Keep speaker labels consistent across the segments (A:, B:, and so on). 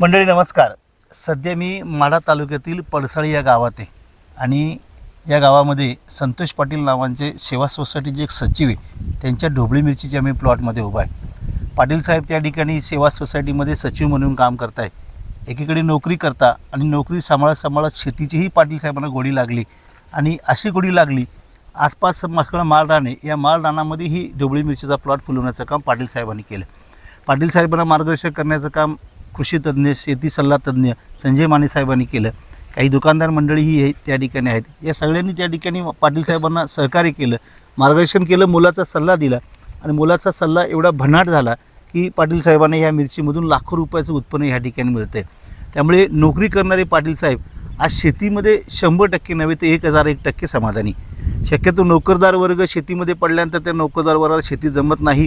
A: मंडळी नमस्कार. सध्या मी माढा तालुक्यातील पडसाळी या गावात आहे आणि या गावामध्ये संतोष पाटील नावांचे सेवा सोसायटीचे एक सचिव आहे. त्यांच्या ढोबळी मिरचीच्या मी प्लॉटमध्ये उभा आहे. पाटील साहेब त्या ठिकाणी सेवा सोसायटीमध्ये सचिव म्हणून काम करताय. एकीकडे नोकरी करता आणि नोकरी सांभाळत सांभाळत शेतीचीही पाटील साहेबांना गोडी लागली आणि अशी गोडी लागली आसपास माझ्याकडं माळ या माळ ही ढोबळी मिरचीचा प्लॉट फुलवण्याचं काम पाटील साहेबांनी केलं. पाटील साहेबांना मार्गदर्शन करण्याचं काम कृषी तज्ज्ञ शेती सल्ला तज्ज्ञ संजय माने साहेबांनी केलं. काही दुकानदार मंडळीही हे त्या ठिकाणी आहेत. या सगळ्यांनी त्या ठिकाणी पाटील साहेबांना सहकार्य केलं मार्गदर्शन केलं मुलाचा सल्ला दिला. आणि मुलाचा सल्ला एवढा भन्नाट झाला की पाटील साहेबांना ह्या मिरचीमधून लाखो रुपयाचं उत्पन्न ह्या ठिकाणी मिळतं आहे त्यामुळे नोकरी करणारे पाटील साहेब आज शेतीमध्ये शंभर टक्के नव्हे तर एक हजार एक टक्के समाधानी. शक्यतो नोकरदार वर्ग शेतीमध्ये पडल्यानंतर त्या नोकरदार वर्गाला शेती जमत नाही.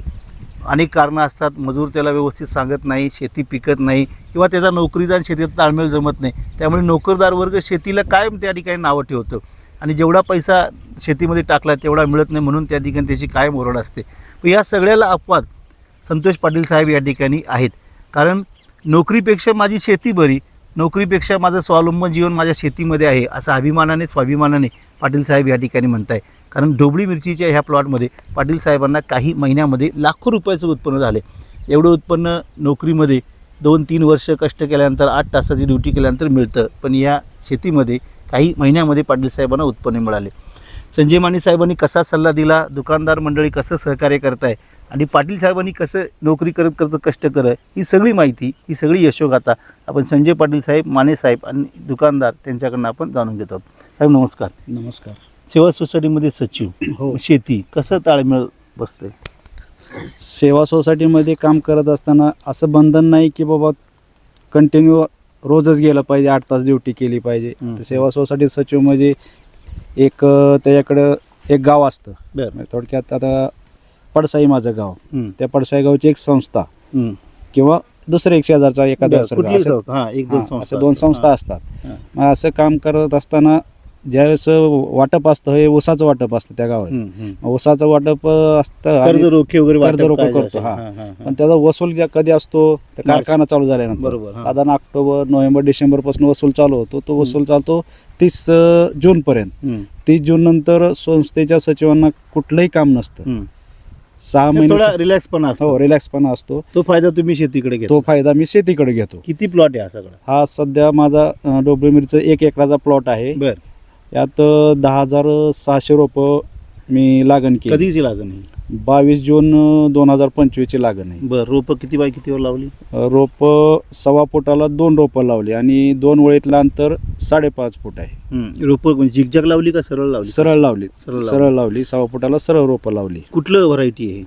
A: अनेक कारणं असतात. मजूर त्याला व्यवस्थित सांगत नाही शेती पिकत नाही किंवा त्याचा नोकरीचा आणि शेतीचा ताळमेळ जमत नाही. त्यामुळे नोकरदार वर्ग शेतीला कायम त्या ठिकाणी नावं ठेवतो. आणि जेवढा पैसा शेतीमध्ये टाकला तेवढा मिळत नाही म्हणून त्या ठिकाणी त्याची कायम ओरड असते. पण या सगळ्याला अपवाद संतोष पाटील साहेब या ठिकाणी आहेत. कारण नोकरीपेक्षा माझी शेती बरी नोकरीपेक्षा माझं स्वावलंबन जीवन माझ्या शेतीमध्ये आहे असं अभिमानाने स्वाभिमानाने पाटील साहेब या ठिकाणी म्हणत आहे कारण ढोबळी मिरचीच्या ह्या प्लॉटमध्ये पाटील साहेबांना काही महिन्यामध्ये लाखो रुपयाचं उत्पन्न झाले. एवढं उत्पन्न नोकरीमध्ये दोन तीन वर्ष कष्ट केल्यानंतर आठ तासाची ड्युटी केल्यानंतर मिळतं. पण या शेतीमध्ये काही महिन्यामध्ये पाटील साहेबांना उत्पन्न मिळाले. संजय माने साहेबांनी कसा सल्ला दिला? दुकानदार मंडळी कसं सहकार्य करताय? आणि पाटील साहेबांनी कसं नोकरी करत करत कष्ट करत ही सगळी माहिती ही सगळी यशोगाथा आपण संजय पाटील साहेब माने साहेब आणि दुकानदार त्यांच्याकडनं आपण जाणून घेतो. साहेब नमस्कार.
B: नमस्कार.
A: सेवा सोसायटीमध्ये सचिव
B: हो.
A: शेती कसं ताळमेळ बसतंय?
B: सेवा सोसायटीमध्ये काम करत असताना असं बंधन नाही की बाबा कंटिन्यू रोजच गेलं पाहिजे आठ तास ड्युटी केली पाहिजे. तर सेवा सोसायटी सचिव म्हणजे एक त्याच्याकडं एक गाव असतं.
A: बरं.
B: म्हणजे थोडक्यात आता पडसाई माझं गाव. त्या पडसाई गावची एक संस्था. किंवा दुसरं एक शेजारचा एखादा
A: दोन संस्था असतात.
B: संस्था असतात. मग असं काम करत असताना ज्यावेळेस वाटप असतं हे ऊसाचं वाटप असतं त्या गावात
A: हं, हं.
B: ऊसाचं वाटप असतं
A: कर्ज रोखे वगैरे
B: कर्ज रोखे करतो? हां.
A: हां, हां,
B: पण
A: हां.
B: त्याचा वसूल ज्या- कधी असतो. कारखाना चालू झाल्यानंतर
A: बरोबर हां.
B: साधारण ऑक्टोबर नोव्हेंबर डिसेंबरपासून वसूल चालू होतो तो. वसूल चालतो तीस जून पर्यंत
A: हं,
B: तीस जून नंतर संस्थेच्या सचिवांना कुठलंही काम नसतं
A: हं.
B: सहा
A: थोडा
B: महिने
A: रिलॅक्स पण असतो
B: हो रिलॅक्स पण असतो
A: तो फायदा तुम्ही शेतीकडे घेतो
B: तो फायदा मी शेतीकडे घेतो
A: किती प्लॉट आहे हा सगळा
B: हा सध्या माझा डोबळी मिरचं एक एकराचा प्लॉट आहे
A: बर
B: यात दहा हजार सहाशे रोपं मी लागण केली.
A: कधीची लागण आहे
B: बावीस जून दोन हजार पंचवीसची लागण आहे.
A: बर रोप किती बाय कितीवर लावली?
B: रोप सव्वा फुटाला दोन रोपं लावली आणि दोन वळीतलं अंतर साडेपाच फूट आहे.
A: रोप झिकझॅक लावली का सरळ लावली?
B: सरळ लावली.
A: सरळ लावली.
B: सरळ लावली सव्वा फुटाला सरळ रोपं लावली.
A: कुठलं व्हरायटी आहे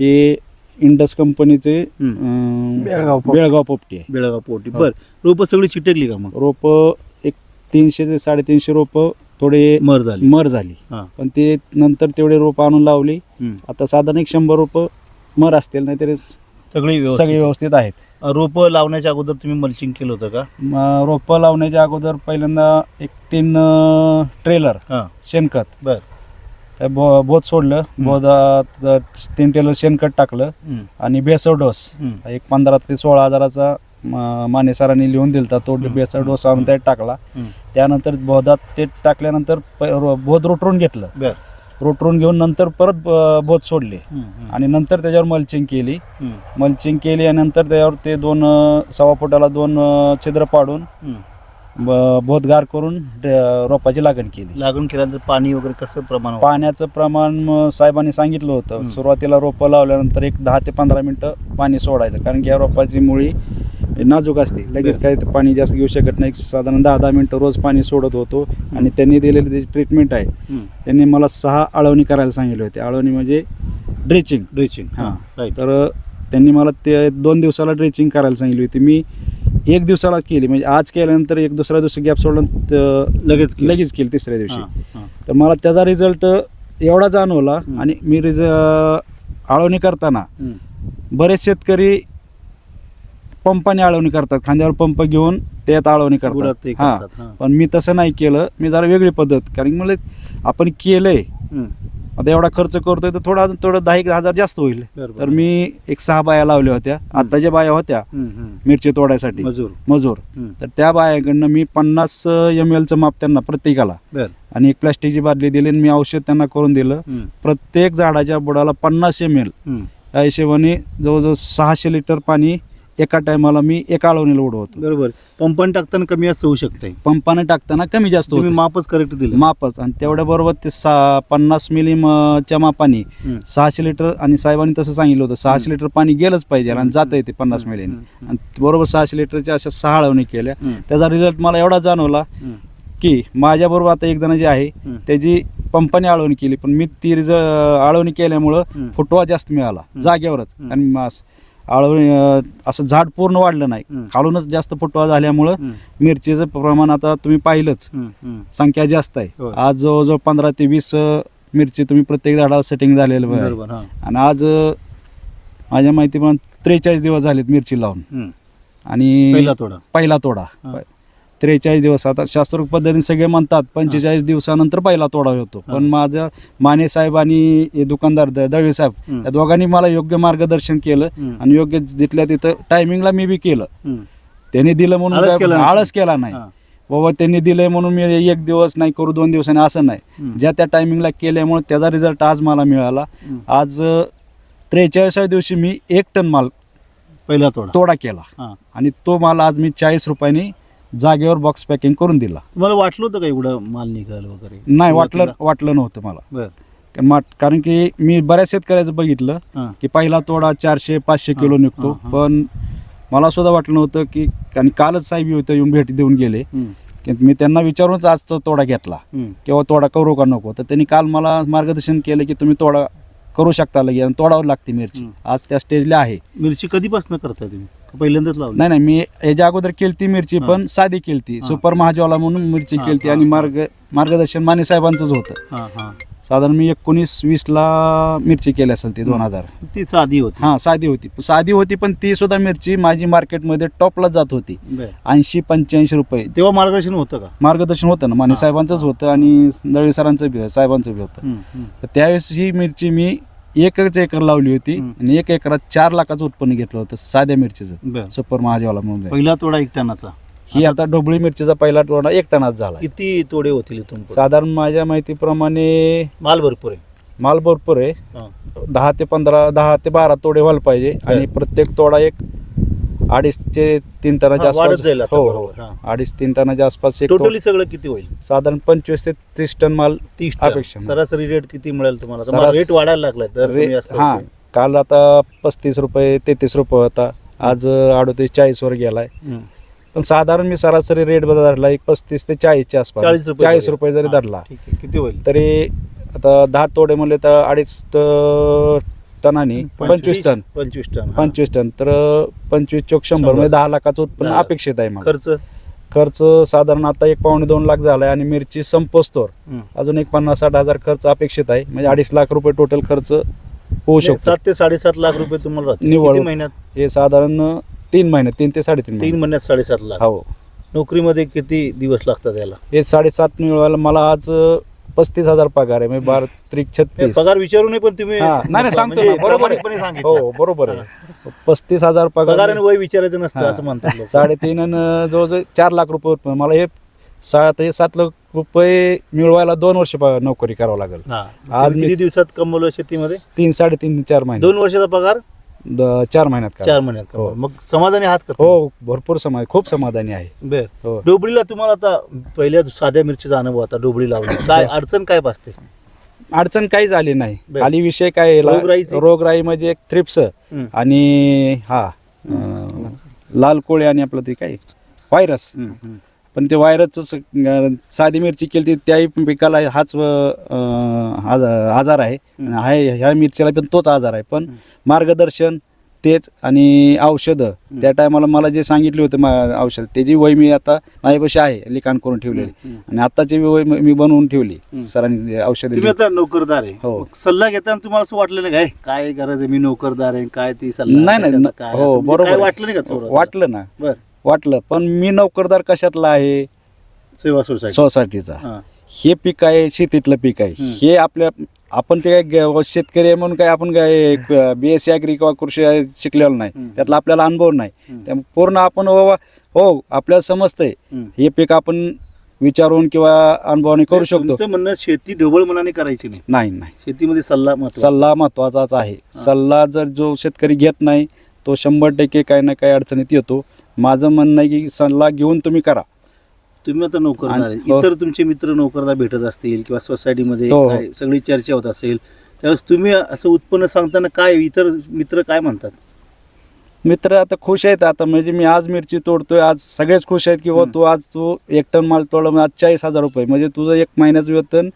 B: हे? इंडस कंपनीचे. अं,
C: बेळगाव पोपटी.
B: बेळगाव पोपटी आहे.
A: बेळगाव पोटी
B: हो.
A: बर रोप सगळी चिटकली का मग?
B: रोप तीनशे ते साडेतीनशे रोप थोडे
A: मर झाली.
B: मर झाली.
A: हा.
B: पण ते नंतर तेवढे रोप आणून लावली.
A: हम्म.
B: आता साधारण एक शंभर रोप मर असतील नाहीतरी
A: सगळी
B: सगळे
A: व्यवस्थित
B: व्यवस्थित आहेत.
A: रोप लावण्याच्या अगोदर तुम्ही मल्चिंग केलं होतं का?
B: म- रोपं लावण्याच्या अगोदर पहिल्यांदा एक तीन ट्रेलर
A: हा.
B: शेणखत.
A: बर.
B: बो बोध सोडलं. बोधात तीन टेलर शेणखत टाकलं.
A: हम्म.
B: आणि बेसव डोस.
A: हम्म.
B: एक पंधरा ते सोळा हजाराचा माने सरांनी लिहून दिलता तो. बेसव डोस आणून त्यात टाकला. त्यानंतर बोधात ते टाकल्यानंतर प- रो- बोध रोटरून घेतलं
A: बर
B: रोटरून घेऊन नंतर परत बोध सोडले. आणि नंतर त्याच्यावर मल्चिंग केली. मल्चिंग केली आणि नंतर त्याच्यावर ते दोन अ, सव्वा फुटाला दोन अ, छिद्र पाडून बोधगार करून रोपाची लागण केली.
A: लागण केल्यानंतर पाणी वगैरे कसं प्रमाण?
B: पाण्याचं प्रमाण साहेबांनी सांगितलं होतं. सुरुवातीला रोपं लावल्यानंतर एक दहा ते पंधरा मिनटं पाणी सोडायचं. कारण की या रोपाची मुळी नाजूक असते. लगेच ते पाणी जास्त घेऊ शकत नाही. साधारण दहा दहा मिनटं रोज पाणी सोडत होतो. आणि त्यांनी दिलेली त्याची ट्रीटमेंट आहे
A: हम्म.
B: त्यांनी मला सहा आळवणी करायला सांगितले होते. आळवणी म्हणजे ड्रेचिंग.
A: ड्रेचिंग.
B: हां.
A: राईट
B: तर त्यांनी मला ते दोन दिवसाला ड्रेचिंग करायला सांगितली होती. मी एक दिवसाला केली म्हणजे आज केल्यानंतर एक दुसऱ्या दिवशी गॅप सोडून त-
A: लगेच.
B: लगेच केली तिसऱ्या दिवशी. तर मला त्याचा रिझल्ट एवढा जाणवला. आणि मी रिझ आळवणी करताना. बरेच शेतकरी पंपाने आळवणी करतात खांद्यावर पंप घेऊन त्यात आळवणी करतात हां. पण मी तसं नाही केलं मी जरा वेगळी पद्धत कारण मला आपण केलंय. आता एवढा खर्च करतोय तर थोडा अजून थोडं दहा एक हजार जास्त होईल. तर मी एक सहा बाया लावल्या होत्या. आता ज्या बाया होत्या. मिरची तोडायसाठी.
A: मजूर.
B: मजूर. तर त्या बायाकडनं मी पन्नास एम एलचं माप त्यांना प्रत्येकाला. आणि एक प्लॅस्टिकची बादली दिली आणि मी औषध त्यांना करून दिलं. प्रत्येक झाडाच्या बुडाला पन्नास एम एल. त्या हिशोबाने जवळजवळ सहाशे लिटर पाणी एका टायमाला मी एका आळवणीला उडवतो
A: बरोबर. पंपाने टाकताना कमी जास्त होऊ शकते.
B: पंपाने टाकताना कमी जास्त
A: तुम्ही
B: होतं.
A: मापच करेक्ट दिलं.
B: मापच. आणि तेवढ्या बरोबर ते सा पन्नास मिली म- च्या मापाने
A: हम्म.
B: सहाशे लिटर आणि साहेबांनी तसं सांगितलं होतं सहाशे लिटर पाणी गेलंच पाहिजे आणि जाता येते पन्नास
A: हम्म,
B: मिलीने.
A: हम्म,
B: आणि बरोबर सहाशे लिटरच्या अशा सहा आळवणी केल्या.
A: हम्म.
B: त्याचा रिझल्ट मला एवढा जाणवला
A: हम्म.
B: की माझ्याबरोबर आता एक जण जे आहे
A: हम्म.
B: त्याची पंपाने आळवणी केली. पण मी ती रिझ आळवणी केल्यामुळं
A: हम्म.
B: फुटवा जास्त मिळाला.
A: हम्म.
B: जागेवरच.
A: हम्म.
B: आणि मास- आळवणी असं झाड पूर्ण वाढलं नाही. खालूनच जास्त फुटवा झाल्यामुळं. मिरचीचं प्रमाण आता तुम्ही पाहिलंच. संख्या जास्त आहे. आज जवळजवळ पंधरा ते वीस मिरची तुम्ही प्रत्येक झाडाला सेटिंग झालेलं
A: बरोबर
B: आणि आज माझ्या माहितीप्रमाणे त्रेचाळीस दिवस झालेत मिरची लावून. आणि
A: पहिला थोडा
B: पहिला तोडा. त्रेचाळीस दिवस आता शास्त्रोक्त पद्धतीने सगळे म्हणतात पंचेचाळीस दिवसानंतर पहिला तोडा होतो. पण माझं माने साहेब आणि दुकानदार दळवे साहेब. या दोघांनी मला योग्य मार्गदर्शन केलं. आणि योग्य जिथल्या तिथं टायमिंगला मी बी केलं. त्यांनी दिलं म्हणून
A: आळस केला नाही.
B: बाबा त्यांनी दिलंय म्हणून मी एक दिवस नाही करू दोन दिवसांनी असं नाही. ज्या त्या टायमिंगला केल्यामुळे त्याचा रिझल्ट आज मला मिळाला. आज त्रेचाळीसाव्या दिवशी मी एक टन माल
A: पहिला थोडा
B: तोडा केला आणि तो माल आज मी चाळीस रुपयांनी जागेवर बॉक्स पॅकिंग करून दिला.
A: तुम्हाला वाटलं होतं का एवढं माल निघाल वगैरे?
B: नाही वाटलं? वाटलं नव्हतं मला.
A: बर.
B: कारण कारण की मी बऱ्याच शेतकऱ्याचं बघितलं
A: हा.
B: की पहिला तोडा चारशे पाचशे किलो
A: हा,
B: निघतो.
A: हा, हा.
B: पण मला सुद्धा वाटलं नव्हतं की आणि कालच साहेब होतं येऊन भेटी देऊन गेले.
A: हम्म.
B: की मी त्यांना विचारूनच आज तो तोडा घेतला.
A: हम्म.
B: किंवा तोडा करू का नको. तर त्यांनी काल मला मार्गदर्शन केलं की तुम्ही तोडा करू शकता लगे आणि तोडावं लागते मिरची. आज त्या स्टेजला आहे.
A: मिरची कधीपासून करताय तुम्ही? पहिल्यांदाच लावली
B: नाही नाही मी याच्या अगोदर केलती मिरची. पण साधी केलती. सुपर महाज्वाला म्हणून मिरची केलती आणि. मार्ग मार्गदर्शन माने साहेबांचंच होतं
A: हा हा
B: साधारण मी एकोणीस वीसला मिरची केली असेल ती दोन. हजार
A: ती साधी होती
B: हां साधी होती साधी होती पण ती सुद्धा मिरची माझी मार्केटमध्ये टॉपला जात होती
A: बर.
B: ऐंशी पंच्याऐंशी रुपये
A: तेव्हा मार्गदर्शन होतं का
B: मार्गदर्शन होतं ना माने साहेबांचंच. होतं आणि दळवी सरांचं बी साहेबांचं बी होतं
A: हम्म, हम्म.
B: तर त्यावेळेस ही मिरची मी एकच एकर लावली होती. आणि एक एकरात चार लाखाचं उत्पन्न घेतलं होतं साध्या मिरचीचं. सुपर महाज्वाला म्हणून
A: पहिला तोडा एक टनाचा
B: ही आता ढोबळी मिरचीचा पहिला टोडा एक टनात झाला.
A: किती तोडे होतील?
B: साधारण माझ्या माहितीप्रमाणे
A: माल भरपूर आहे.
B: माल भरपूर आहे. दहा ते पंधरा दहा ते बारा तोडे व्हायला पाहिजे आणि प्रत्येक तोडा एक अडीच ते तीन टनाच्या
A: हा, वाढत
B: आसपास
A: जाईल आता
B: हो
A: बरोबर,
B: हो. अडीच तीन टनाच्या आसपास एक
A: टोटली सगळं किती होईल
B: साधारण पंचवीस ते तीस टन माल
A: तीस
B: अपेक्षा.
A: सरासरी रेट किती मिळेल तुम्हाला
B: सरास-
A: रेट वाढायला लागलाय तर
B: रे- हा. काल आता पस्तीस रुपये तेहतीस रुपये होता आज अडतीस चाळीस वर गेलाय. पण साधारण मी सरासरी रेट धरला एक पस्तीस ते चाळीसच्या आसपास
A: चाळीस रुपये
B: चाळीस
A: जरी.
B: रुपये जरी
A: हा,
B: धरला
A: ठीक आहे किती होईल
B: तरी आता दहा तोडे म्हणले तर अडीच त- टनानी पंचवीस टन.
A: पंचवीस टन.
B: पंचवीस टन. तर पंचवीस चौक शंभर. म्हणजे दहा लाखाचं उत्पन्न. अपेक्षित आहे मग
A: खर्च?
B: खर्च साधारण आता एक पावणे दोन लाख झालाय आणि मिरची संपोस्तोर. अजून एक पन्नास साठ हजार खर्च अपेक्षित आहे. म्हणजे अडीच लाख रुपये टोटल खर्च होऊ
A: नाही,
B: शकतो.
A: सात ते साडेसात लाख रुपये तुम्हाला. किती महिन्यात?
B: हे साधारण तीन महिने तीन ते साडेतीन
A: तीन
B: महिने
A: महिन्यात साडेसात लाख.
B: हो.
A: नोकरीमध्ये किती दिवस लागतात याला?
B: हे साडेसात मिळवायला मला आज पस्तीस हजार पगार आहे. म्हणजे बारा त्रिक छत्तीस.
A: पगार विचारून पण तुम्ही
B: हा, नाही नाही सांगतो
A: म्हणजे
B: बरोबर
A: प्रामाणिकपणे
B: आहे
A: सांगितलं.
B: हो बरोबर आहे. पस्तीस हजार पगार
A: पगार आणि वय विचारायचं नसतं. असं म्हणतात लोक.
B: साडेतीन आणि जवळजवळ चार लाख रुपये उत्पन्न मला हे सात हे सात लाख रुपये मिळवायला दोन वर्ष प- नोकरी करावं लागेल.
A: हा.
B: आज
A: तुम्ही
B: मी-
A: किती दिवसात कमवलं शेतीमध्ये?
B: तीन साडेतीन चार महिने.
A: दोन वर्षाचा पगार?
B: द- चार महिन्यात.
A: चार महिन्यात
B: हो.
A: मग समाधानी आहात का
B: हो भरपूर समाधान खूप समाधानी आहे
A: बर
B: हो
A: डोबळीला तुम्हाला आता पहिल्या साध्या मिरचीचा अनुभव आता डोबळी लावली काय अडचण काय भासते
B: अडचण काही झाली नाही
A: बर.
B: खाली विषय काय
A: रोगराईची?
B: रोगराई म्हणजे एक थ्रिप्स
A: हम्म.
B: आणि हा अं, लाल कोळी आणि आपलं ते काय व्हायरस
A: हम्म, हम्म.
B: पण ते व्हायरसच साधी मिरची केली त्याही पिकाला हाच आज- आजार आहे. आहे ह्या मिरचीला पण तोच आजार आहे पण. मार्गदर्शन तेच आणि औषधं त्या टायमाला मला जे सांगितले होते औषध त्याची वय मी आता माझ्यापाशी आहे लिखाण करून ठेवलेली. आणि आताची वय म- मी बनवून ठेवली. सरांनी औषध
A: नोकरदार आहे
B: हो.
A: सल्ला घेताना तुम्हाला असं वाटलं नाही काय काय गरज आहे मी नोकरदार आहे काय ती सल्ला
B: नाही नाही हो
A: म्हणजे
B: बरोबर.
A: वाटलं नाही का
B: वाटलं ना
A: बर
B: वाटलं पण मी नोकरदार कशातला आहे?
A: सेवा सोसायटी
B: सोसायटीचा.
A: हा.
B: हे पीक आहे शेतीतलं पीक आहे. हे आपल्या आपण ते काय ग- शेतकरी आहे म्हणून काय आपण काय बी एस सी ॲग्री किंवा कृषी आहे शिकलेलो नाही.
A: हम्म.
B: त्यातला आपल्याला अनुभव नाही.
A: हम्म.
B: त्यामुळे पूर्ण आपण बाबा हो आपल्याला समजतंय.
A: हम्म.
B: हे पीक आपण विचारून किंवा अनुभवाने करू शकतो.
A: तुमचं म्हणणं शेती ढोबळ मनाने करायची नाही.
B: नाही नाही.
A: शेतीमध्ये सल्ला महत्त्वाचा.
B: सल्ला महत्वाचाच आहे. सल्ला जर जो शेतकरी घेत नाही तो शंभर टक्के काही ना काही अडचणीत येतो. माझं म्हणणं आहे की सल्ला घेऊन तुम्ही करा
A: तुम्ही आता नोकरदार.
B: आणि- हो.
A: इतर तुमचे मित्र नोकरदार भेटत असतील किंवा सोसायटीमध्ये
B: हो, हो.
A: काय सगळी चर्चा होत असेल त्यावेळेस तुम्ही असं उत्पन्न सांगताना काय इतर मित्र काय म्हणतात
B: मित्र आता खुश आहेत आता म्हणजे मी आज मिरची तोडतोय आज सगळेच खुश आहेत की बाबा
A: हम्म.
B: तू आज तू एक टन माल तोडला आज चाळीस हजार रुपये म्हणजे तुझं एक महिन्याचं वेतन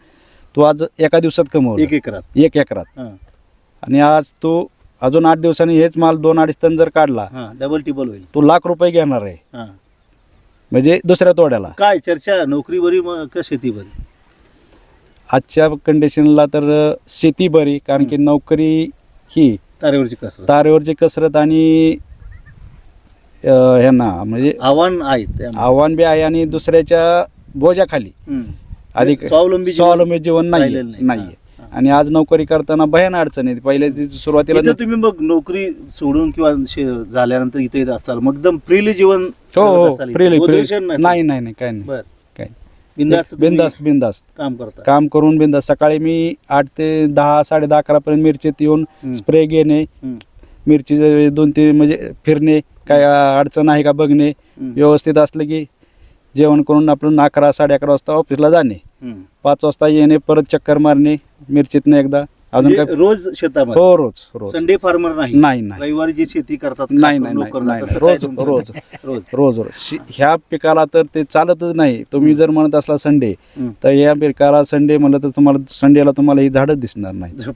B: तू आज एका दिवसात कमवलं
A: एक एकरात
B: एक एकरात
A: हां
B: आणि आज तू अजून आठ दिवसांनी हेच माल दोन अडीच टन जर काढला
A: हां डबल टिबल होईल.
B: तू लाख रुपये घेणार आहे.
A: हां.
B: म्हणजे दुसऱ्या तोड्याला.
A: काय चर्चा नोकरी बरी का शेती बरी?
B: आजच्या कंडिशनला तर शेती बरी कारण की नोकरी ही
A: तारेवरची कसरत.
B: तारेवरची कसरत आणि ह्यांना म्हणजे
A: आव्हान आहेत त्यामध्ये.
B: आव्हान बी आहे आणि दुसऱ्याच्या बोजाखाली. अधिक
A: स्वावलंबी
B: स्वावलंबी जीवन नाही. नाहीये. आणि आज नोकरी करताना भयान अडचण आहे पहिल्या सुरुवातीला
A: इथं तुम्ही मग नोकरी सोडून किंवा शे- झाल्यानंतर इथे येत असाल मग एकदम फ्रीली जीवन
B: हो हो. फ्रीली
A: नसेल.
B: नाही नाही नाही काय नाही
A: बर
B: काय
A: बिंदास्त तुम्ही
B: बिंदास्त बिंदास्त
A: काम करता
B: काम करून बिंदास्त सकाळी मी आठ ते दहा साडे दहा अकरा पर्यंत मिरचीत येऊन
A: हम्म.
B: स्प्रे घेणे
A: हम्म.
B: मिरची दोन तीन म्हणजे फिरणे काय अडचण आहे का बघणे
A: हम्म.
B: व्यवस्थित असलं की जेवण करून आपण अकरा साडे अकरा वाजता ऑफिसला जाणे. पाच वाजता येणे परत चक्कर मारणे मिरचीतनं एकदा. अजून
A: म्हणजे
B: काय?
A: रोज शेतामध्ये?
B: हो रोज रोज.
A: संडे फार्मर नाही.
B: नाही नाही.
A: रविवारी जी शेती करतात
B: नाही, नाही, रोज, रोज.
A: रोज.
B: रोज ह्या पिकाला तर ते चालतच नाही. तुम्ही जर म्हणत असला संडे. तर या पिकाला संडे म्हणलं तर तुम्हाला संडेला तुम्हाला ही झाडच दिसणार नाही.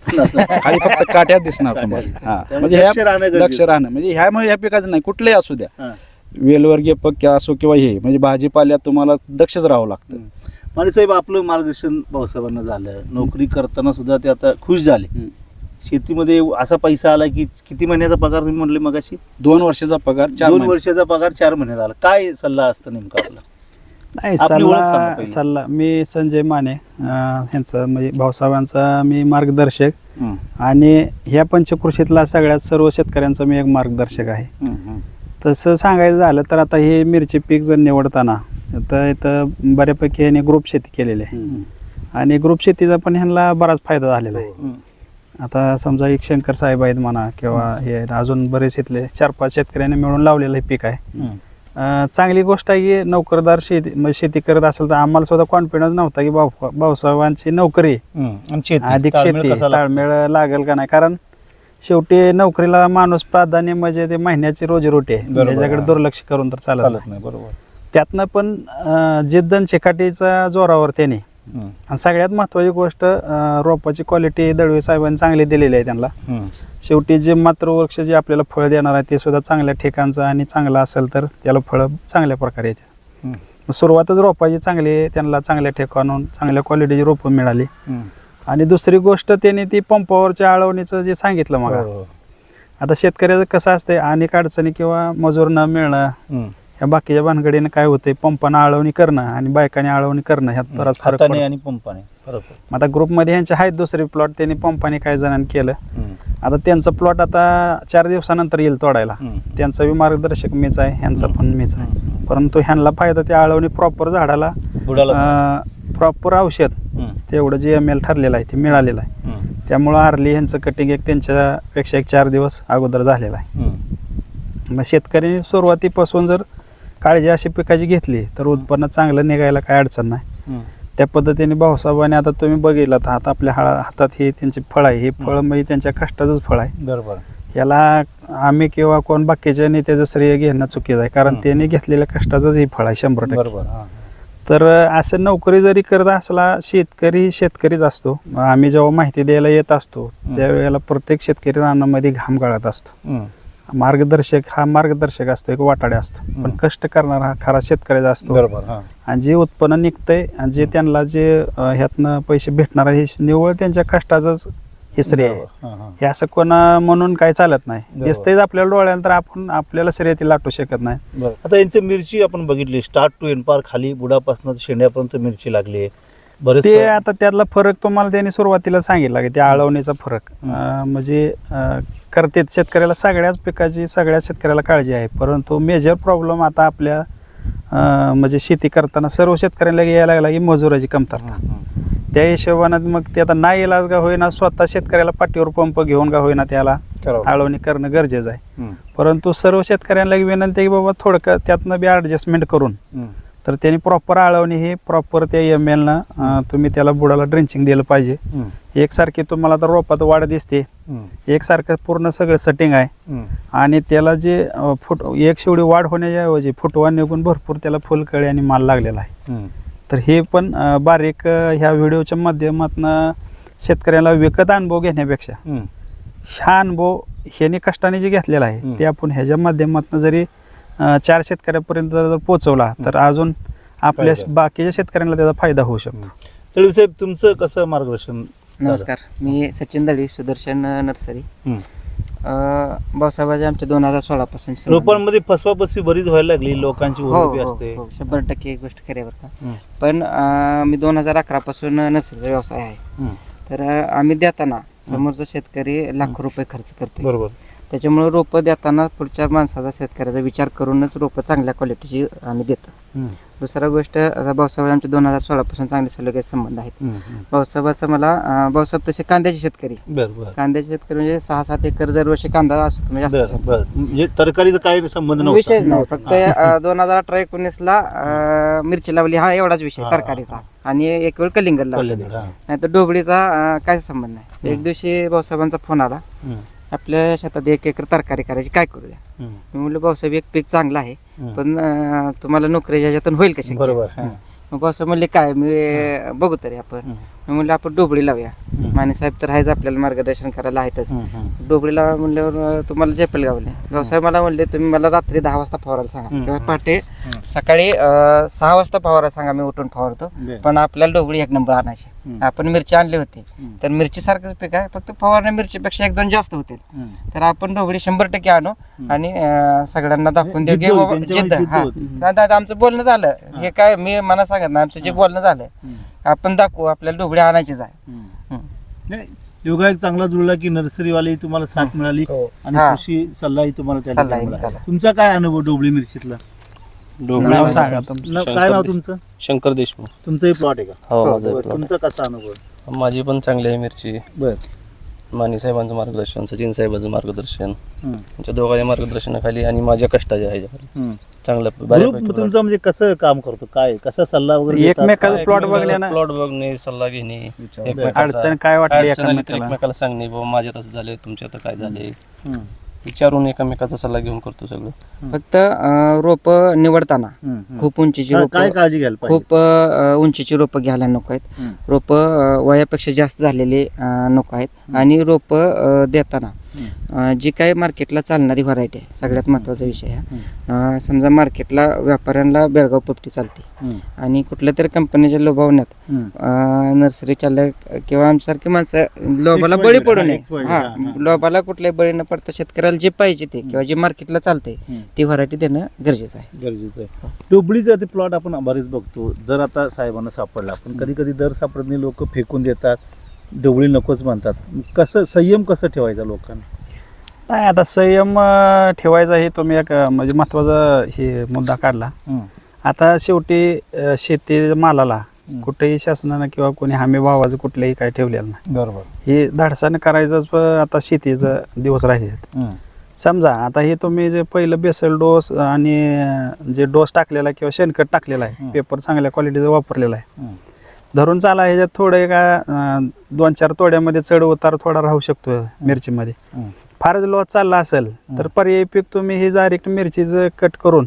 B: खाली फक्त काट्यात दिसणार तुम्हाला. हा. म्हणजे
A: लक्ष राहणं
B: ह्या. लक्ष राहणं. म्हणजे ह्यामुळे ह्या पिकाचं नाही. कुठलंही असू द्या. वेलवर्गीय पक्ष असो किंवा हे म्हणजे भाजीपाल्यात तुम्हाला दक्षच राहावं लागतं.
A: माने साहेब आपलं मार्गदर्शन भाऊसाहेबांना झालं नोकरी करताना सुद्धा ते आता खुश झाले. शेतीमध्ये असा पैसा आला की किती महिन्याचा पगार तुम्ही म्हणले मगाशी
B: दोन वर्षाचा पगार चार
A: दोन
B: महिने.
A: वर्षाचा पगार चार महिन्यात आला काय सल्ला असतं नेमका आपला
C: नाही
A: आपली ओळख सांगा
C: सल्ला
A: पहिली.
C: सल्ला मी संजय माने अं, ह्यांचं म्हणजे भाऊसाहेबांचा मी मार्गदर्शक
A: हम्म.
C: आणि ह्या पंचकृषीतला सगळ्यात सर्व शेतकऱ्यांचा मी एक मार्गदर्शक आहे
A: हम्म, हम्म.
C: तसं सांगायचं झालं तर आता हे मिरची पीक जर निवडताना तर इथं बऱ्यापैकी ह्याने ग्रुप शेती केलेली आहे. आणि ग्रुप शेतीचा पण ह्यांना बराच फायदा झालेला आहे.
A: हम्म.
C: आता समजा एक शंकर साहेब आहेत म्हणा किंवा हे आहेत अजून बरेच इथले चार पाच शेतकऱ्यांनी मिळून लावलेलं हे पीक आहे. चांगली गोष्ट आहे की नोकरदार शेती म्हणजे शेती करत असेल तर आम्हाला सुद्धा कॉन्फिडन्स नव्हता की भाऊ भाऊसाहेबांची नोकरी अधिक शेती? ताळमेळ लागेल का नाही? कारण शेवटी नोकरीला माणूस प्राधान्य म्हणजे ते महिन्याची रोजीरोटी आहे
A: बरोबर,
C: त्याच्याकडे
A: हा.
C: दुर्लक्ष करून तर चालत
A: चालत
C: नाही
A: नाही बरोबर
C: त्यातनं पण अं, जिद्द आणि जोरावर त्याने
A: हम्म.
C: आणि सगळ्यात महत्वाची गोष्ट अं, रोपाची क्वालिटी दळवे साहेबांनी चांगली दिलेली आहे त्यांना
A: हम्म.
C: शेवटी जे मात्र वृक्ष जे आपल्याला फळ देणार आहे ते सुद्धा चांगल्या ठिकाणचं आणि चांगलं असेल तर त्याला फळं चांगल्या प्रकारे येते
A: हम्म.
C: सुरुवातच रोपाची चांगली त्यांना चांगल्या ठिकाणून चांगल्या क्वालिटीची रोपं मिळाली
A: हम्म.
C: आणि दुसरी गोष्ट त्यांनी ती पंपावरच्या आळवणीचं जे सांगितलं मग
A: हो.
C: आता शेतकऱ्याचं कसं असतंय अनेक अडचणी किंवा मजूर न मिळणं
A: हम्म.
C: या बाकीच्या भानगडीनं काय होतंय पंपानं आळवणी करणं आणि बायकाने आळवणी करणं ह्यात बराच फरक.
A: आणि पंपाने
C: आता ग्रुपमध्ये ह्यांचे आहेत दुसरे प्लॉट त्यांनी पंपाने काही जणांनी केलं. आता त्यांचं प्लॉट आता चार दिवसानंतर येईल तोडायला. त्यांचा बी मार्गदर्शक मीच आहे ह्यांचा पण मीच आहे. परंतु ह्यांना फायदा त्या आळवणी प्रॉपर झाडाला प्रॉपर औषध. तेवढं जे एम एल ठरलेलं आहे ते मिळालेलं आहे. त्यामुळं आरली ह्यांचं कटिंग एक त्यांच्यापेक्षा एक चार दिवस अगोदर झालेलं आहे. मग शेतकऱ्यांनी सुरुवातीपासून जर काळजी अशी पिकाची घेतली तर उत्पन्न चांगलं निघायला काय अडचण नाही. त्या पद्धतीने भाऊसाहेबांनी आता तुम्ही बघितलं तर हात आपल्या हाळा हातात हे त्यांचे फळ आहे हे फळ म्हणजे त्यांच्या कष्टाचंच फळ आहे
A: बरोबर
C: याला आम्ही किंवा कोण बाकीच्यानी त्याचं श्रेय घेणं चुकीचं आहे कारण. त्यांनी घेतलेल्या कष्टाचंच हे फळ आहे शंभर टक्के
A: बरोबर.
C: तर असं नोकरी जरी करत असला शेतकरी शेतकरीच असतो आम्ही जेव्हा माहिती द्यायला येत असतो. त्यावेळेला प्रत्येक शेतकरी रानामध्ये घाम गाळत असतो. मार्गदर्शक हा मार्गदर्शक असतो एक वाटाडे असतो. पण कष्ट करणारा हा खरा शेतकऱ्याचा असतो
A: बरोबर
C: आणि जे उत्पन्न निघतंय आणि जे त्यांना जे ह्यातनं पैसे भेटणार आहे हे निव्वळ त्यांच्या कष्टाचंच हे श्रेय आहे.
A: हा,
C: असं कोणा म्हणून काय चालत नाही. दिसतंयच आपल्याला डोळ्याला तर आपण आपल्याला शर्यती लाटू शकत नाही.
A: बरं. आता यांची मिरची आपण बघितली स्टार्ट टू एंड पार खाली बुडापासून शेंड्यापर्यंत मिरची लागली. आहे बरेच
C: ते आता त्यातला फरक तुम्हाला त्यांनी सुरुवातीला सांगितला की त्या आळवणीचा फरक. म्हणजे करतेत शेतकऱ्याला सगळ्याच पिकाची सगळ्या शेतकऱ्याला काळजी आहे. परंतु मेजर प्रॉब्लेम आता आपल्या म्हणजे शेती करताना सर्व शेतकऱ्यांना यायला लागला की मजुराची कमतरता. त्या हिशोबानं मग ते आता नाही इलाज का होईना स्वतः शेतकऱ्याला पाठीवर पंप घेऊन का होईना त्याला आळवणी करणं गरजेचं आहे. परंतु सर्व शेतकऱ्यांना विनंती आहे की बाबा थोडं त्यातनं बी ॲडजस्टमेंट करून तर त्यांनी प्रॉपर आळवणी ही प्रॉपर त्या एम एलनं तुम्ही त्याला बुडाला ड्रिंचिंग दिलं पाहिजे. एकसारखी तुम्हाला तर रोपात वाढ दिसते. एकसारखं पूर्ण सगळं सेटिंग आहे. आणि त्याला जे फुट एक शेवडी वाढ होण्याच्या ऐवजी फुटवा निघून भरपूर त्याला फुलकळी आणि माल लागलेला आहे. तर हे पण बारीक ह्या व्हिडिओच्या माध्यमातून शेतकऱ्याला विकत अनुभव घेण्यापेक्षा हा अनुभव ह्याने कष्टाने जे घेतलेला आहे. ते आपण ह्याच्या माध्यमातून जरी चार शेतकऱ्यापर्यंत जर पोहोचवला तर अजून आपल्या. बाकीच्या शेतकऱ्यांना त्याचा फायदा होऊ शकतो.
A: तळवी साहेब तुमचं कसं मार्गदर्शन
D: नमस्कार. मी सचिन दळवी सुदर्शन नर्सरी. भाऊसाहेबाजी आमच्या दोन हजार सोळा पासून.
A: रोपांमध्ये फसवाफसवी बरीच व्हायला लागली लोकांची
D: हो
A: ओरबी
D: हो,
A: असते.
D: हो, शंभर टक्के एक गोष्ट खरी आहे बरं का. पण मी दोन हजार अकरा पासून नर्सरीचा व्यवसाय आहे. तर आम्ही देताना समोरचा शेतकरी लाखो रुपये खर्च करतो
A: बरोबर.
D: त्याच्यामुळे रोपं देताना पुढच्या माणसाचा शेतकऱ्याचा विचार करूनच रोपं चांगल्या क्वालिटीची आम्ही देतो. दुसरा गोष्ट आता भाऊसाहेब आमचे दोन हजार सोळा पासून चांगले सलोख्याचे संबंध आहेत. भाऊसाहेबाचा मला भाऊसाहेब तसे कांद्याचे शेतकरी. कांद्याचे शेतकरी म्हणजे सहा सात एकर दरवर्षी कांदा असतो म्हणजे
A: म्हणजे तरकारीचा काय संबंध नव्हता.
D: विषयच नाही फक्त दोन हजार अठरा एकोणीस ला अं, मिरची लावली हा एवढाच विषय तरकारीचा. आणि एक वेळ कलिंगड लावली. नाही तर डोबळीचा काय संबंध नाही. एक दिवशी भाऊसाहेबांचा फोन आला. आपल्या शेतात एक एकर तरकारी करायची काय करूया मी म्हणलं भाऊसाहेब एक पीक चांगलं आहे. पण अं, तुम्हाला नोकरीच्या ह्याच्यातून होईल कशी
A: बरोबर हा.
D: मग भाऊसाहेब म्हणले काय मी बघू तरी आपण. मी म्हणलं आपण डोबळी लावूया. माने साहेब तर आहेच आपल्याला मार्गदर्शन करायला आहेतच.
A: हम्म.
D: डोबळीला म्हणल्यावर तुम्हाला झेपेल गावले व्यवसाय मला म्हणले तुम्ही मला रात्री दहा वाजता फवारायला सांगा. किंवा पहाटे. सकाळी सहा वाजता फवारायला सांगा मी उठून फवारतो. पण आपल्याला डोबळी एक नंबर आणायची. आपण मिरची आणली होती. तर मिरची सारखंच पीक आहे. फक्त फवारण्या मिरचीपेक्षा एक दोन जास्त होतील. तर आपण डोबळी शंभर टक्के आणू आणि सगळ्यांना दाखवून देऊ.
A: जिद्द
D: दादा आमचं बोलणं झालं. हे. काय मी मला सांगत ना आमचं जे बोलणं झालं
A: हम्म.
D: आपण दाखवू आपल्याला डोबळी आणायचीच आहे.
A: नाही, योगा एक चांगला जुळला की नर्सरीवाली तुम्हाला साथ मिळाली आणि
D: हा.
A: कृषी सल्लाही तुम्हाला त्या
D: सल्लाही
A: ठिकाणी मिळाला.
D: मिळाला.
A: तुमचा काय अनुभव डोबळी मिरचीतला?
C: नाव
D: नाव
C: सांगा तुमचं.
A: नाव-
E: शंकर
A: काय नाव
E: देश-
A: तुमचं?
E: शंकर देशमुख.
A: तुमचंही प्लॉट आहे का?
E: हो
D: हो,
E: माझा
A: बरं,
E: plot
A: तुमचा कसा अनुभव
E: आहे. माझी पण चांगली आहे मिरची.
A: बर.
E: माने साहेबांचं मार्गदर्शन सचिन साहेबांचं मार्गदर्शन.
A: हम्म.
E: त्यांच्या दोघांच्या मार्गदर्शनाखाली आणि माझ्या कष्टाच्या ह्याच्याखाली.
A: हम्म.
E: चांगलं
A: ग्रुप तुमचं म्हणजे कसं काम करतो काय कसा सल्ला वगैरे देतात?
C: एकमेकाचं
A: काय?
C: plot बघण्यानं-
E: प्लॉट बघणे सल्ला घेणे.
C: अडचण काय वाटली
E: अडचण आली तर
C: एकमेकाला
E: एकमेकाला सांगणे बाबा माझ्यात असं झालंय तुमच्या आता काय झालंय
A: हम्म.
E: विचारून एकमेकाचा सल्ला घेऊन करतो सगळं
D: फक्त रोप निवडताना
A: हम्म. हम्म.
D: खूप उंचीची
A: काय-
D: रोप
A: काय काळजी घ्यायला पाहिजे
D: खूप अ, उंचीची रोपं घ्यायला नको आहेत
A: हम्म.
D: रोपं वयापेक्षा जास्त झालेले अ, नको आहेत आणि रोपं देताना जी काही मार्केटला चालणारी व्हरायटी आहे सगळ्यात महत्त्वाचा विषय हा. समजा मार्केटला व्यापाऱ्यांना बेळगाव पोपटी चालते. आणि कुठल्या तरी कंपनीच्या लोभावण्यात नर्सरी चालक किंवा आमच्यासारखी माणसं लोभाला बळी पडू नये. हा. लोभाला कुठल्याही बळी न पडता शेतकऱ्याला जे पाहिजे ते किंवा जे मार्केटला चालते. ती व्हरायटी देणं गरजेचं आहे.
A: गरजेचं आहे. डोबळीचा ते प्लॉट आपण बरेच बघतो. दर आता साहेबांना सापडला. पण कधी कधी दर सापडणे लोक फेकून देतात. डोबळी नकोच म्हणतात. कसं संयम कसं ठेवायचा लोकांना?
C: नाही आता संयम अं, ठेवायचा हे तुम्ही एक अं, म्हणजे महत्त्वाचा हे मुद्दा काढला. आता शेवटी अं, शेती मालाला. कुठेही शासनानं किंवा कोणी हमी भावाचं कुठलंही काय ठेवलेलं नाही.
A: बरोबर.
C: हे धाडसानं करायचंच प- आता शेतीचं दिवस राहिले समजा आता हे तुम्ही जे पहिलं बेसल डोस आणि अं, जे डोस टाकलेला किंवा शेणखत टाकलेला आहे. पेपर चांगल्या क्वालिटीचा वापरलेला आहे. धरून चाला ह्याच्यात थोडं का अं, दोन चार तोड्यामध्ये चढ उतार थोडा राहू शकतो मिरचीमध्ये. फारच लॉस चालला असेल तर पर्यायी पीक तुम्ही हे डायरेक्ट मिरचीचं कट करून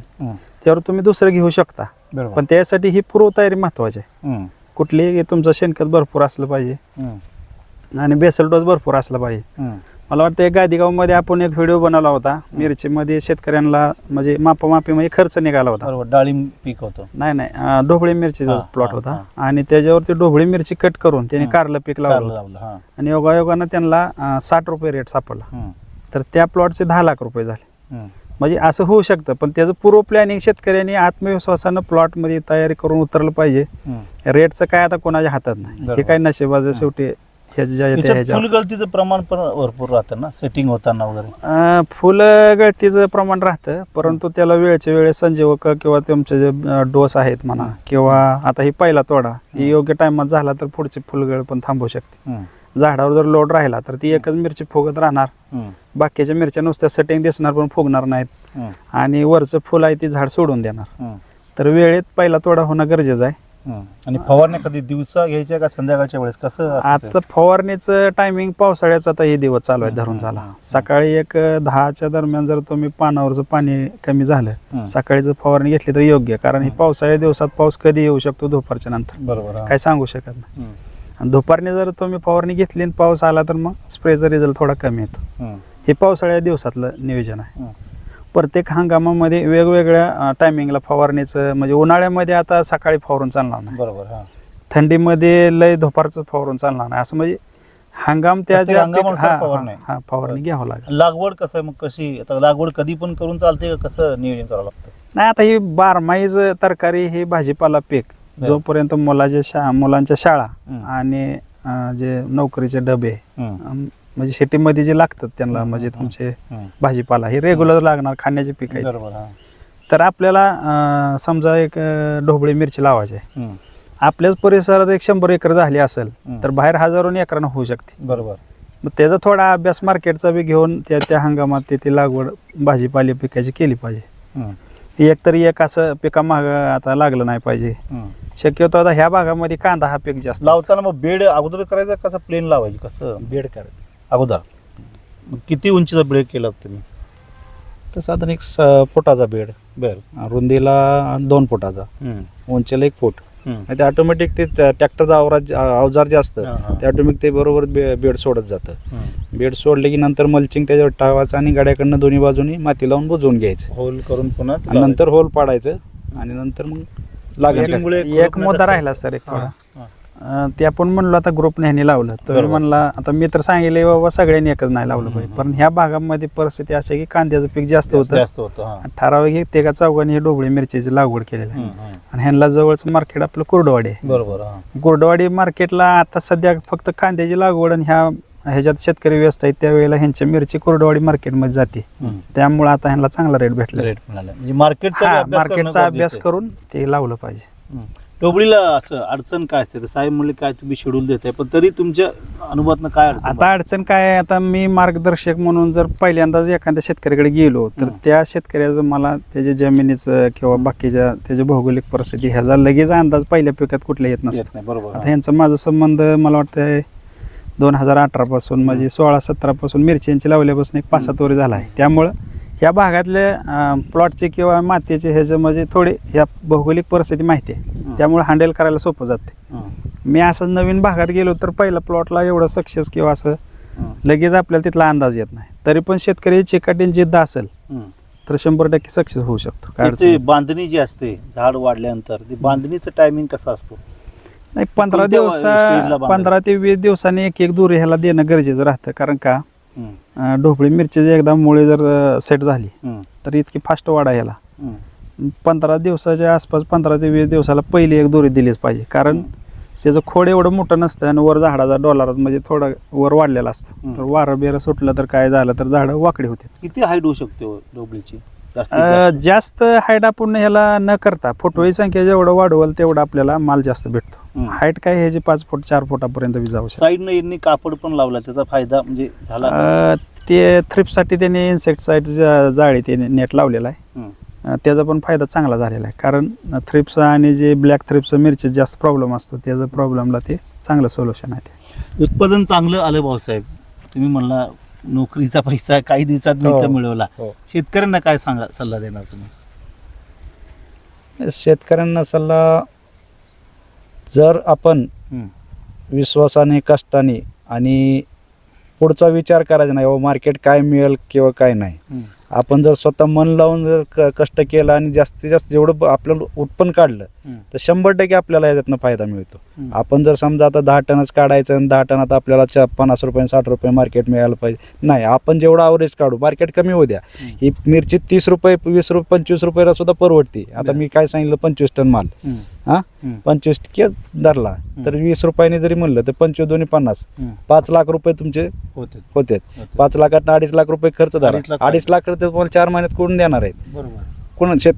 C: त्यावर तुम्ही दुसरं घेऊ शकता. पण त्यासाठी ही पूर्वतयारी महत्वाची आहे. कुठलीही तुमचं शेणखत भरपूर असलं पाहिजे. आणि बेसल डोस भरपूर असला पाहिजे. मला वाटतं एक गादीगावमध्ये आपण एक व्हिडिओ बनवला होता मिरचीमध्ये शेतकऱ्यांना म्हणजे मापामापीमध्ये खर्च निघाला होता
A: बरोबर डाळिंब पीक होतं
C: नाही नाही अं, ढोबळी मिरचीचा
A: हा,
C: प्लॉट
A: हा,
C: होता. आणि त्याच्यावरती ढोबळी मिरची कट करून त्याने. कारलं पीक लावलं
A: कारलं
C: होतं.
A: लावलं हा
C: आणि योगायोगानं त्यांना साठ रुपये रेट सापडला
A: हम्म.
C: तर त्या प्लॉटचे दहा लाख रुपये झाले
A: हम्म.
C: म्हणजे असं होऊ शकतं पण त्याचं पूर्व प्लॅनिंग शेतकऱ्यांनी आत्मविश्वासानं प्लॉटमध्ये तयारी करून उतरलं पाहिजे
A: हम्म.
C: रेटचं काय आता कोणाच्या हातात नाही हे
A: बरोबर.
C: काय नशिबाचं शेवटी ह्याच्या ह्याच्या
A: फुलगळतीचं प्रमाण पण भरपूर राहतं ना सेटिंग होताना वगैरे
C: अं, फुल गळतीचं प्रमाण राहतं परंतु त्याला वेळच्या वेळेस संजीवक किंवा तुमचे जे डोस आहेत म्हणा किंवा आता ही पहिला तोडा ही योग्य टायमात झाला तर पुढची फुलगळ पण थांबवू शकते
A: हम्म.
C: झाडावर जर लोड राहिला तर ती एकच मिरची फुगत राहणार
A: हम्म.
C: बाकीच्या मिरच्या नुसत्या सेटिंग दिसणार पण फुगणार नाहीत
A: हम्म.
C: आणि वरचं फुल आहे ती झाड सोडून देणार
A: हम्म.
C: तर वेळेत पहिला तोडा होणं गरजेचं आहे.
A: आणि फवारण्या कधी दिवसा घ्यायच्या का संध्याकाळच्या वेळेस कसं?
C: आता फवारणीचं टायमिंग पावसाळ्याचं आता हे दिवस चालू आहे धरून झाला सकाळी एक दहाच्या दरम्यान जर तुम्ही पानावरचं पाणी कमी झालं. सकाळी जर फवारणी घेतली तर योग्य. कारण ही पावसाळ्या दिवसात पाऊस कधी येऊ शकतो दुपारच्या नंतर
A: बरोबर.
C: काय सांगू शकत नाही. आणि दुपारने जर तुम्ही फवारणी घेतली आणि पाऊस आला तर मग स्प्रेचा रिझल्ट थोडा कमी येतो. हे पावसाळ्या दिवसातलं नियोजन आहे. प्रत्येक हंगामामध्ये वेगवेगळ्या टायमिंगला फवारणीचं म्हणजे उन्हाळ्यामध्ये आता सकाळी फवारून चालणार नाही
A: बरोबर हा
C: थंडीमध्ये लय दुपारचं फवारून चालणार नाही असं म्हणजे हंगाम त्या
A: हंगामानुसार
C: हा,
A: फवारणी.
C: हा, हा, फवारणी घ्यावं लागेल
A: लागवड कसं आहे मग कशी आता लागवड कधी पण करून चालते का कसं नियोजन करावं लागतं
C: नाही आता ही बारमाहीज तरकारी ही भाजीपाला पीक
A: बरं.
C: जोपर्यंत मुलाच्या शा मुलांच्या शाळा. आणि अं, जे नोकरीचे डबे. अं, म्हणजे शेतीमध्ये जे लागतात त्यांना म्हणजे तुमचे. भाजीपाला हे रेग्युलर लागणार खाण्याचे पीक आहे
A: बरोबर हा
C: तर आपल्याला अं, समजा एक अं, ढोबळी मिरची लावायची आहे
A: हम्म.
C: आपल्याच परिसरात एक शंभर एकर झाली असेल
A: हम्म.
C: तर बाहेर हजारोनी एकरानं होऊ शकते
A: बरोबर
C: मग त्याचा थोडा अभ्यास मार्केटचा बी घेऊन त्या त्या हंगामात ते ती लागवड भाजीपाले पिकाची केली पाहिजे
A: हम्म.
C: एक तरी एक असं पिका माग आता लागलं नाही पाहिजे
A: हम्म.
C: शक्यतो आता ह्या भागामध्ये कांदा हा पीक जास्त
A: लावताना मग बेड अगोदर करायचा कसं प्लेन लावायची कसं
B: बेड कर
A: अगोदर. मग किती उंचीचा बेड केला होता तुम्ही?
B: तर साधारण एक स- फुटाचा बेड.
A: बर.
B: रुंदीला दोन फुटाचा. उंचीला एक फूट. आणि ते ऑटोमॅटिक ते ट्रॅक्टरचा अवराज अवजार जे असतं. ते ऑटोमॅटिक ते बरोबर बे- बेड सोडत जातं. बेड सोडले की नंतर मल्चिंग त्याच्यावर टाकायचं आणि गाड्याकडनं दोन्ही बाजूनी माती लावून बुजवून घ्यायचं.
A: होल करून पुन्हा
B: आणि नंतर होल पाडायचं आणि नंतर मग लागायचं.
A: त्याच्यामुळे
C: एक मुद्दा राहिला सर एक थोडा. अं, ते आपण म्हणलो आता ग्रुपने ह्यानी लावलं. तर
A: बरोबर.
C: म्हणला आता मी तर सांगितले बाबा सगळ्यांनी एकच नाही लावलं पाहिजे. पण ह्या भागामध्ये परिस्थिती अशी आहे की कांद्याचं पीक जास्त होतं.
A: जास्त होतं हा.
C: ठराविक एक तेका चौघांनी हे डोबळी मिरचीची लागवड केलेली आहे.
A: हम्म, हम्म.
C: आणि ह्यांना जवळचं मार्केट आपलं कुर्डवाडी आहे.
A: बरोबर हा.
C: मार्केटला आता सध्या फक्त कांद्याची लागवड आणि ह्या ह्याच्यात शेतकरी व्यस्त आहेत त्यावेळेला ह्यांच्या मिरची कोरडवाडी मार्केटमध्ये जाते.
A: हम्म.
C: त्यामुळे आता ह्यांना चांगला रेट भेटला.
A: रेट मिळाला. म्हणजे मार्केटचा
C: हा
A: अभ्यास
C: मार्केटचा अभ्यास. करून ते लावलं पाहिजे.
A: टोबळीला असं अडचण काय असते? तर साहेब म्हणले काय तुम्ही शेड्यूल देताय? पण तरी तुमच्या अनुभवातनं काय अडचण
C: आता अडचण काय आहे? आता मी मार्गदर्शक म्हणून जर पहिल्यांदाच एखाद्या शेतकऱ्याकडे गेलो तर
A: हं.
C: त्या शेतकऱ्याचं मला त्याच्या जमिनीचं किंवा बाकीच्या त्याच्या भौगोलिक परिस्थिती ह्याचा लगेच अंदाज पहिल्या पिकात कुठल्या येत नसतो.
A: येत नाही बरोबर.
C: आता. ह्यांचा माझा संबंध मला वाटतं दोन हजार अठरा पासून म्हणजे सोळा सतरा पासून मिरच्यांची लावल्यापासून एक पाच सात वर झाला आहे. त्यामुळं ह्या भागातल्या प्लॉटचे किंवा मातीचे ह्याचं म्हणजे थोडे ह्या भौगोलिक परिस्थिती माहिती आहे. त्यामुळे हँडल करायला सोपं जाते. मी असं नवीन भागात गेलो तर पहिल्या प्लॉटला एवढं सक्सेस किंवा असं. लगेच आपल्याला तिथला अंदाज येत नाही तरी पण शेतकरी चिकाटीन जिद्द असेल. तर शंभर टक्के सक्सेस होऊ शकतो.
A: बांधणी जी असते झाड वाढल्यानंतर ती बांधणीचं टायमिंग कसं असतो
C: नाही पंधरा दिवस? पंधरा ते वीस दिवसांनी एक एक दुरी ह्याला देणं गरजेचं राहतं कारण का ढोबळी मिरची एकदा मुळे जर सेट झाली. तर इतकी फास्ट वाढा याला. पंधरा दिवसाच्या आसपास पंधरा ते वीस दिवसाला पहिली एक दोरी दिलीच पाहिजे कारण. त्याचं खोड एवढं मोठं नसतं आणि वर झाडाचा डॉलरात म्हणजे थोडा वर वाढलेला असतो. तर वारं बिरं सुटलं तर काय झालं तर झाडं वाकडी होते
A: किती हाईट होऊ शकते हो
C: अं,
A: जास्त?
C: जास्त हाईट आपण ह्याला न करता फोटोची संख्या जेवढं वाढवल तेवढं आपल्याला माल जास्त भेटतो. हाईट काय ह्याची पाच फूट चार फुटापर्यंत शकते.
A: साईडनं कापड पण लावला त्याचा फायदा म्हणजे झाला
C: ते थ्रिपसाठी त्याने इन्सेक्टसाईड जाळी त्याने नेट लावलेला आहे. त्याचा पण फायदा चांगला झालेला आहे. कारण थ्रिप्स आणि जे ब्लॅक थ्रिप्स मिरची जास्त प्रॉब्लेम असतो त्याचा प्रॉब्लेमला ते चांगलं सोल्युशन आहे ते.
A: उत्पादन चांगलं आलं भाऊसाहेब तुम्ही म्हणला नोकरीचा पैसा काही दिवसात मी इथं
B: हो.
A: मिळवला
B: हो.
A: शेतकऱ्यांना काय सांगा सल्ला देणार तुम्ही
B: शेतकऱ्यांना सल्ला जर आपण
A: हं.
B: विश्वासाने कष्टाने आणि पुढचा विचार करायचा नाही बाबा मार्केट काय मिळेल किंवा काय नाही
A: हं.
B: आपण जर स्वतः मन लावून जर क- कष्ट केलं आणि जास्तीत जास्त जेवढं ब- आपलं उत्पन्न काढलं
C: हम्म.
B: तर शंभर टक्के आपल्याला याच्यातनं फायदा मिळतो
C: हम्म.
B: आपण जर समजा आता दहा टनच काढायचं आणि दहा टनात आपल्याला चा पन्नास रुपये साठ रुपये मार्केट मिळायला पाहिजे नाही आपण जेवढं अवरेज काढू मार्केट कमी होऊ द्या
C: हम्म.
B: ही मिरची तीस रुपये वीस रुपये पंचवीस रुपयाला सुद्धा परवडते आता. मी काय सांगितलं पंचवीस टन माल
C: हम्म.
B: हा
C: हम्म.
B: पंचवीस टक्के धरला तर वीस रुपयाने जरी म्हणलं तर पंचवीस दोन्ही पन्नास
C: हम्म.
B: पाच लाख रुपये तुमचे
A: होते
B: होते
A: होते.
B: पाच लाखात अडीच लाख रुपये खर्च
A: अडीच लाख
B: अडीच लाख तर तुम्हाला चार महिन्यात कोण देणार आहेत
A: बरोबर
B: कोण शेत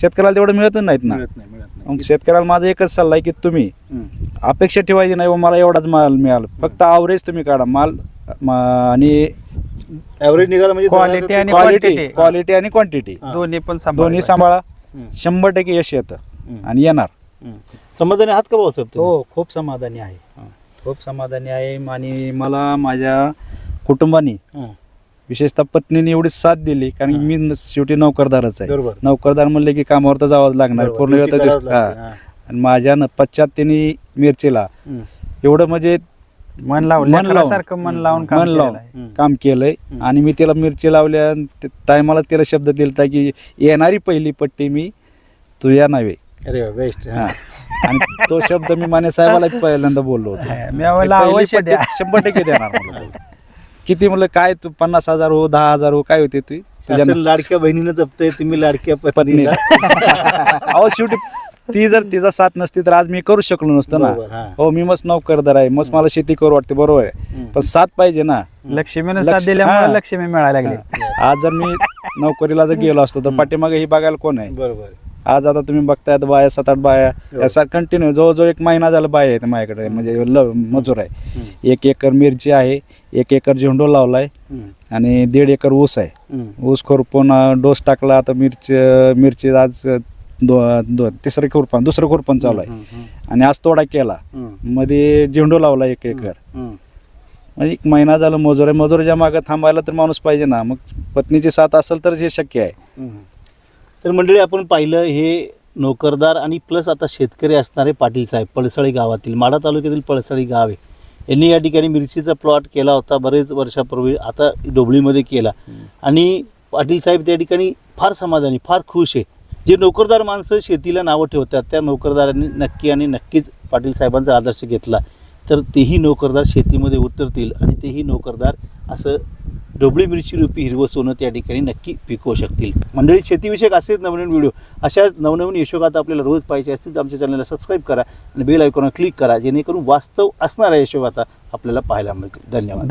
B: शेतकऱ्याला तेवढं मिळतच नाहीत ना
A: मिळत नाही मिळत
B: मग शेतकऱ्याला माझा एकच सल्ला आहे की तुम्ही
C: हम्म.
B: अपेक्षा ठेवायची नाही बा मला एवढाच माल मिळाला फक्त आवरेज तुम्ही काढा माल म- आणि
A: ॲव्हरेज निघाला म्हणजे
C: Quality
A: दराचं ते
C: आणि
B: क्वालिटी
C: quantity.
B: क्वालिटी आणि क्वांटिटी
A: हा.
C: दोन्ही पण
B: दोन्ही. सांभाळा
C: हम्म.
B: शंभर टक्के यश येतं
C: हम्म.
B: आणि येणार
C: हम्म.
A: समाधानी आहात का भाऊसाहेब तुम्ही?
B: हो खूप समाधानी आहे
C: हा.
B: खूप समाधानी आहे आणि मला माझ्या कुटुंबाने
C: हम्म.
B: विशेषतः पत्नीने एवढी साथ दिली कारण. मी शेवटी नौकरदारच आहे
A: बरोबर
B: नौकरदार म्हणले की कामावर तर जावंच लागणार
A: बरोबर.
B: पूर्ण वेळ
A: ड्युटी
B: तर
A: करावंच
B: हा.
A: लागते. हा.
B: आणि माझ्या न- पश्चात त्यांनी मिरचीला
C: हम्म.
B: एवढं म्हणजे
C: मन लावून
B: मन लावून.
C: लेकरासारखं मन लावून काम
B: मन
C: केलेलं
B: लावून
C: आहे.
A: हम्म.
B: काम केलंय
C: हम्म.
B: आणि मी तिला मिरची लावल्या टायमाला तिला शब्द दिलता की येणारी पहिली पट्टी मी तुझ्या नावे
A: अरे वा बेस्ट
B: हा. आणि तो शब्द मी माने साहेबाला पहिल्यांदा बोललो होतो
C: मी
B: की
C: आवडला
B: पहिली
C: अवश्य
B: पट्टी
C: द्या
B: शंभर टक्के देणार तो. किती म्हणलं काय तू पन्नास हजार हो दहा हजार हो काय होते तू? तुझ्या
A: असं लाडक्या बहिणीनं जपतंय तुम्ही लाडक्या
B: पत्नीला. अहो शेवटी ती जर तिचा साथ नसती तर आज मी करू शकलो नसतो ना.
A: बरोबर, हा.
B: हो मी मस्त नोकरदार आहे मस्त मला शेती करू वाटते बरोबर आहे. पण साथ पाहिजे ना.
C: लक्ष्मीनं साथ
B: लक्ष-
C: दिल्यामुळे
B: हा.
C: लक्ष्मी मिळायला लागली.
B: आज जर मी नोकरीला जर गेलो असतो तर पाठीमागे ही बघायला कोण आहे?
A: बरोबर.
B: आज आता तुम्ही बघताय आता बाया सात आठ बाया याचा कंटिन्यू जवळजवळ एक महिना झाला बाया आहेत माझ्याकडे म्हणजे ल मजूर आहे एक एकर मिरची आहे एक एकर झेंडू लावलाय
C: हम्म.
B: आणि दीड एकर ऊस आहे
C: हम्म.
B: ऊस खुरपून अं, डोस टाकला आता मिरची मिरची आज अं, दो दो तिसरं खुरपण दुसरं खुरपण चालू आहे
C: हम्म. हम्म.
B: आणि आज तोडा केला
C: हम्म.
B: मध्ये झेंडू लावला एक एकर
C: हम्म.
B: म्हणजे एक महिना झाला मजूर आहे मजुराच्या मागं थांबायला तर माणूस पाहिजे ना मग पत्नीची साथ असेल तर हे शक्य आहे
C: हम्म.
A: तर मंडळी आपण पाहिलं हे नोकरदार आणि प्लस आता शेतकरी असणारे पाटील साहेब पळसळी गावातील माढा तालुक्यातील पळसळी गाव आहे. यांनी या ठिकाणी मिरचीचा प्लॉट केला होता बरेच वर्षापूर्वी आता डोबळीमध्ये केला. आणि पाटील साहेब त्या ठिकाणी फार समाधानी फार खुश आहे. जे नोकरदार माणसं शेतीला नावं ठेवतात त्या नोकरदारांनी नक्की आणि नक्कीच पाटील साहेबांचा आदर्श घेतला. तर तेही नोकरदार शेतीमध्ये उतरतील आणि तेही नोकरदार असं डोबळी मिरची रुपी हिरवं सोनं त्या ठिकाणी नक्की पिकवू शकतील. मंडळी शेतीविषयक असेच नवनवीन व्हिडिओ अशाच नवनवीन यशोगाथा आपल्याला रोज पाहिजे असतील तर आमच्या चॅनलला सबस्क्राईब करा आणि बेल आयकॉनवर क्लिक करा जेणेकरून वास्तव असणाऱ्या यशोगाथा आपल्याला पाहायला मिळतील. धन्यवाद.